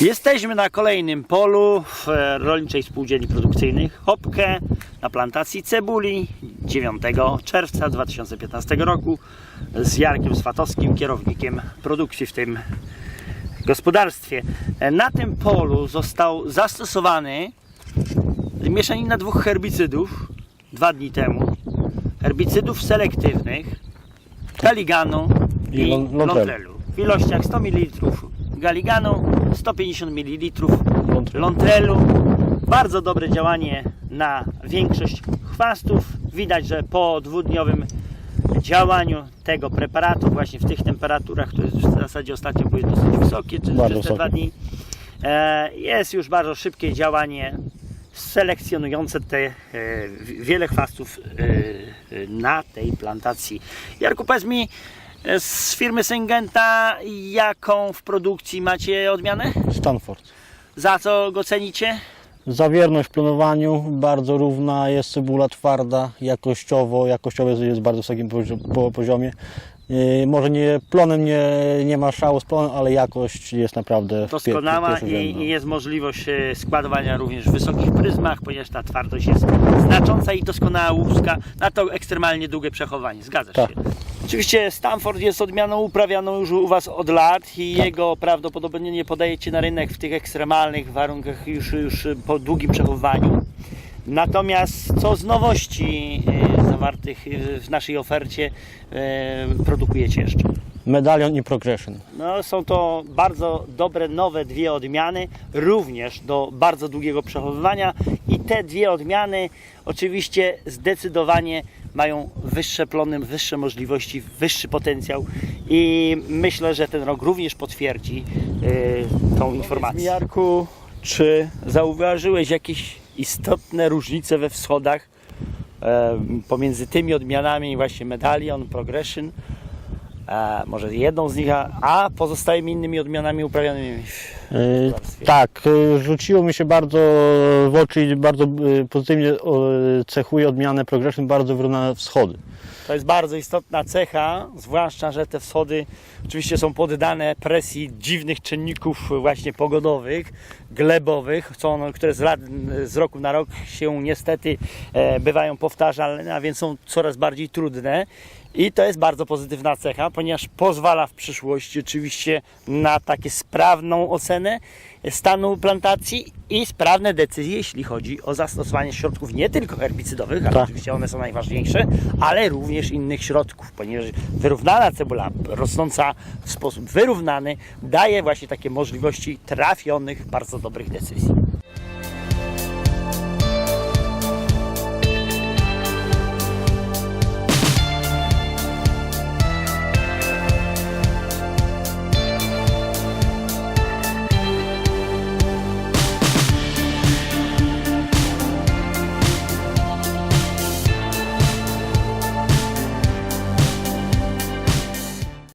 Jesteśmy na kolejnym polu w e, Rolniczej Spółdzielni Produkcyjnej Hopkę na plantacji cebuli 9 czerwca 2015 roku z Jarkiem Swatowskim, kierownikiem produkcji w tym gospodarstwie. E, Na tym polu został zastosowany mieszanina dwóch herbicydów dwa dni temu. Herbicydów selektywnych Galiganu I i. W ilościach 100 ml Galiganu, 150 ml Lontrelu. Bardzo dobre działanie na większość chwastów. Widać, że po dwudniowym działaniu tego preparatu właśnie w tych temperaturach, które w zasadzie ostatnio były dosyć wysokie, czy przez te dwa dni, e, jest już bardzo szybkie działanie selekcjonujące te e, wi- wiele chwastów e, na tej plantacji. Jarku, powiedz mi z firmy Syngenta, jaką w produkcji macie odmianę? Stanford. Za co go cenicie? Zawierność w plonowaniu bardzo równa, jest cebula twarda, jakościowo, jakościowo jest, jest bardzo wysokim pozi- po, poziomie. Yy, może nie plonem nie, nie ma szału z plonem, ale jakość jest naprawdę Doskonała i, i jest możliwość e, składowania również w wysokich pryzmach, ponieważ ta twardość jest znacząca i doskonała łuska na to ekstremalnie długie przechowanie. Zgadzasz Tak. się? Oczywiście Stanford jest odmianą uprawianą już u Was od lat i Tak. jego prawdopodobnie nie podajecie na rynek w tych ekstremalnych warunkach już, już po długim przechowywaniu. Natomiast co z nowości e, zawartych w naszej ofercie e, produkujecie jeszcze? Medalion i Progression. No, są to bardzo dobre, nowe dwie odmiany, również do bardzo długiego przechowywania i te dwie odmiany oczywiście zdecydowanie mają wyższe plony, wyższe możliwości, wyższy potencjał i myślę, że ten rok również potwierdzi yy, tą informację. Jarku, czy zauważyłeś jakieś istotne różnice we wschodach e, pomiędzy tymi odmianami właśnie Medallion, Progression a może jedną z nich, a, a pozostałymi innymi odmianami uprawianymi. Yy, gospodarstwie. tak, yy, rzuciło mi się bardzo w oczy i bardzo yy, pozytywnie cechuje odmianę Progression, bardzo wyrównane wschody. To jest bardzo istotna cecha, zwłaszcza, że te wschody oczywiście są poddane presji dziwnych czynników właśnie pogodowych, glebowych, co które z, lat, z roku na rok się niestety e, bywają powtarzalne, a więc są coraz bardziej trudne. I to jest bardzo pozytywna cecha, ponieważ pozwala w przyszłości oczywiście na takie sprawną ocenę stanu plantacji i sprawne decyzje, jeśli chodzi o zastosowanie środków nie tylko herbicydowych, ale Tak. oczywiście one są najważniejsze, ale również innych środków, ponieważ wyrównana cebula, rosnąca w sposób wyrównany, daje właśnie takie możliwości trafionych, bardzo dobrych decyzji.